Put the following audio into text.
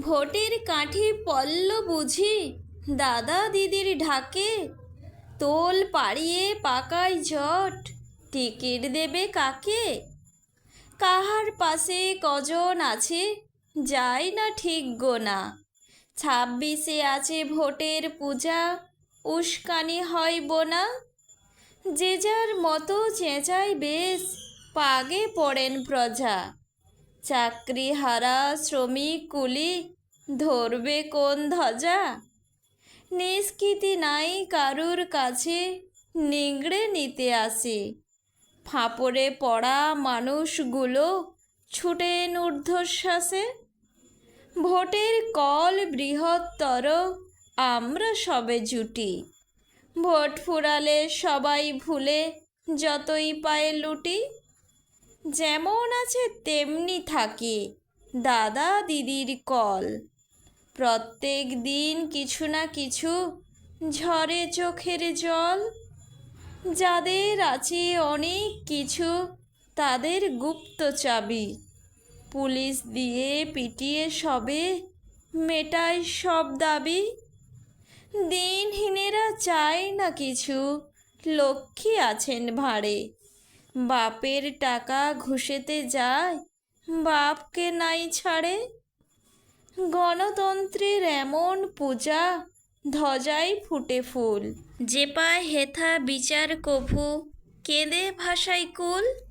ভোটের কাঠি পল্ল বুঝি। দাদা দিদির ঢাকে তোল পাড়িয়ে পাকায় জট। টিকিট দেবে কাকে? কাহার পাশে কজন আছে? যায় না ঠিক গোনা। ছাব্বিশে আছে ভোটের পূজা, উস্কানি হয় বোনা। যে যার মতো চেঁচাই বেশ, পাগে পড়েন প্রজা। চাকরি হারা, শ্রমিক, কুলি, ধরবে কোন ধ্বজা? নিষ্কৃতি নাই কারুর কাছে, নিংড়ে নিতে আসে। ফাঁপড়ে পড়া মানুষগুলো ছুটেন ঊর্ধ্বশ্বাসে। ভোটের কল বৃহত্তর, আমরা সবে জুটি। ভোট ফুরালে সবাই ভুলে, যতই পায়ে লুটি। যেমন আছে তেমনি থাকে। দাদা দিদির কল। প্রত্যেক দিন কিছু না কিছু ঝরে চোখের জল। যাদের আছে অনেক কিছু, তাদের গুপ্ত চাবি। পুলিশ দিয়ে পিটিয়ে সবে মেটায় সব দাবি। দিনহীনেরা চায় না কিছু, লক্ষ্মী আছেন ভাঁড়ে। বাপের টাকা ঘুষেতে যায়, বাপকে নাই ছাড়ে। গণতন্ত্রের এমন পূজা ধজাই ফুটে ফুল। যে পায় হেথা বিচার কভু, কেঁদে ভাষায় কুল।